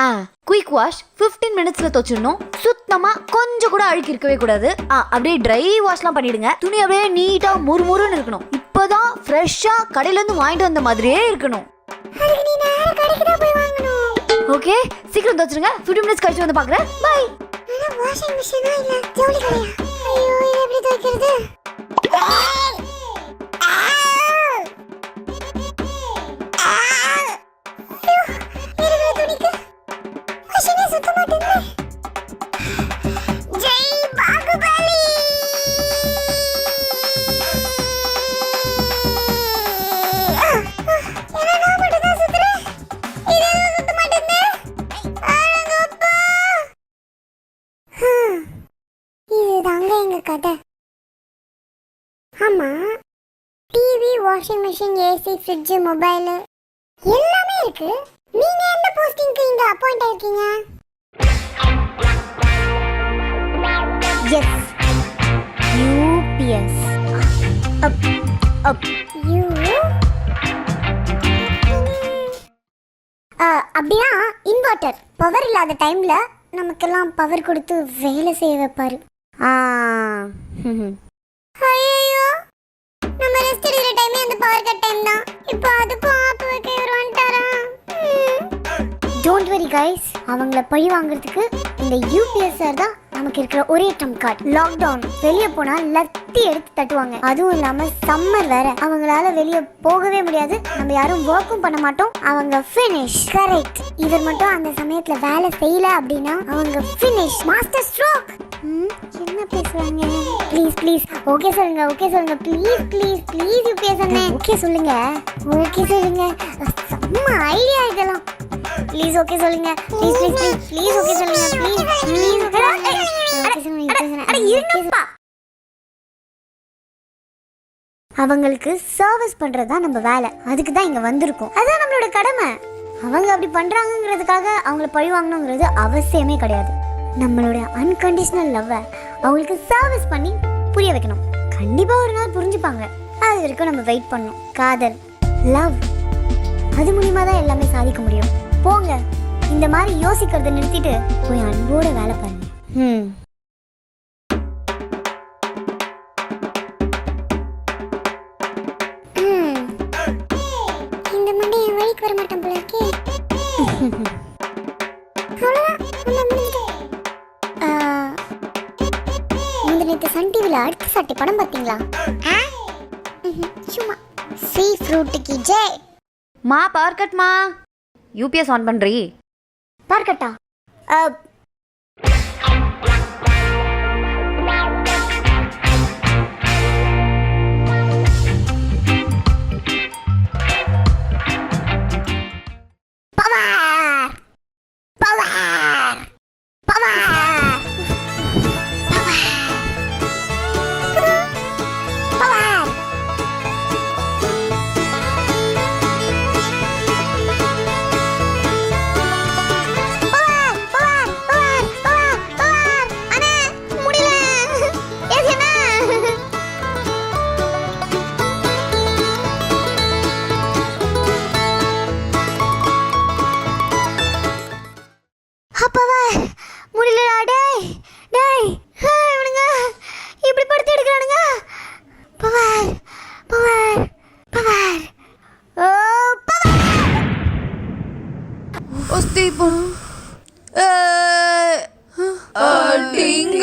ஆ quick wash 15 மினிட்ஸ்ல துவச்சிடணும் சுத்தமா கொஞ்சம் கூட அழுக்கு இருக்கவே கூடாது. ஆ அப்படியே ட்ரை வாஷ்லாம் பண்ணிடுங்க. துணி அப்படியே நீட்டா முறுமுறுன்னு இருக்கணும். இப்பதான் ஃப்ரெஷ்ஷா கடையில இருந்து வாங்கிட்டு வந்த மாதிரியே இருக்கணும். ஓகே சீக்கிரம் துவச்சிருங்க 15 மினிட்ஸ் கழிச்சு வந்து பார்க்குறேன் பை வாஷிங் மிஷினா இல்ல? ஜவுளி கடையா? ஐயோ இது எப்படி துவைக்கிறது? கதை ஆமா TV washing machine AC fridge mobile எல்லாமே இருக்கு நீங்க எந்த போஸ்டிங்க்கு இங்க appoint ஆயிருக்கீங்க yes UPS up up you அப்படின்னா இன்வெர்ட்டர் பவர் இல்லாத டைம்ல நமக்கெல்லாம் பவர் கொடுத்து வேலை செய்ய வைப்பாரு. ஐயோ நம்ம ரெஸ்ட் எடுக்கிற டைமே அந்த பவர் கட் டைம் தான். இப்போ அதுக்கும் ஆப் வைக்க இவர் வந்துட்டாரா? டோன்ட் வரி கைஸ் அவங்கள பழி வாங்குறதுக்கு இந்த யூபிஎஸ் சார் தான் நமக்கு இருக்கிற ஒரே டம் கார்டு லாக்டவுன் வெளியே போனா லத்தி எடுத்து தட்டுவாங்க. அதுவும் இல்லாம சம்மர் வேற. அவங்களால வெளியே போகவே முடியாது. நம்ம யாரும் ஒர்க்கும் பண்ண மாட்டோம். அவங்க ஃபினிஷ் கரெக்ட் இவர் மட்டும் அந்த சமயத்துல வேலை செய்யல அப்படின்னா அவங்க ஃபினிஷ் மாஸ்டர் ஸ்ட்ரோக் என்ன பேசுறாங்க? ப்ளீஸ் ப்ளீஸ் ஓகே சொல்லுங்க ஓகே சொல்லுங்க. ப்ளீஸ் ப்ளீஸ் ப்ளீஸ் பேசுங்க ஓகே சொல்லுங்க. ஓகே சொல்லுங்க. செம்ம ஐடியா இதெல்லாம். ப்ளீஸ் ஓகே சொல்லுங்க ப்ளீஸ் ப்ளீஸ் ப்ளீஸ் ஓகே சொல்லுங்க ப்ளீஸ் ப்ளீஸ் ஓகே சொல்லுங்க அவங்களுக்கு சர்வீஸ் பண்றது தான் நம்ம வேலை அதுக்கு தான் இங்க வந்திருக்கோம் அதான் நம்மளோட கடமை அவங்க அப்படி பண்றாங்கங்கிறதுக்காக அவங்கள பழி வாங்கணுங்கிறது அவசியமே கிடையாது நம்மளோட அன்கண்டிஷனல் லவ்வை அவங்களுக்கு சர்வீஸ் பண்ணி புரிய வைக்கணும் கண்டிப்பா ஒரு நாள் புரிஞ்சுப்பாங்க அது வரைக்கும் நம்ம வெயிட் பண்ணணும் காதல் லவ் அது மூலியமா தான் எல்லாமே சாதிக்க முடியும் போங்க. இந்த மாதிரி யோசிக்கிறத நிறுத்திட்டு போய் அன்போட வேலை பாருங்க. ம் இந்த மண்டை என் வழிக்கு வர மாட்டான் போல இருக்கே. நேத்து சன் டிவில அடுத்த சட்டை படம் பார்த்தீங்களா? சும்மா. சீ ஃப்ரூட்டுக்கு ஜெய். மா பவர் கட்மா யூபிஎஸ் ஆன் பண்றீ? பார்க்கட்டா. ਉਸ ਦੀ ਬੂੰ ਅ ਅ ਟਿੰਗ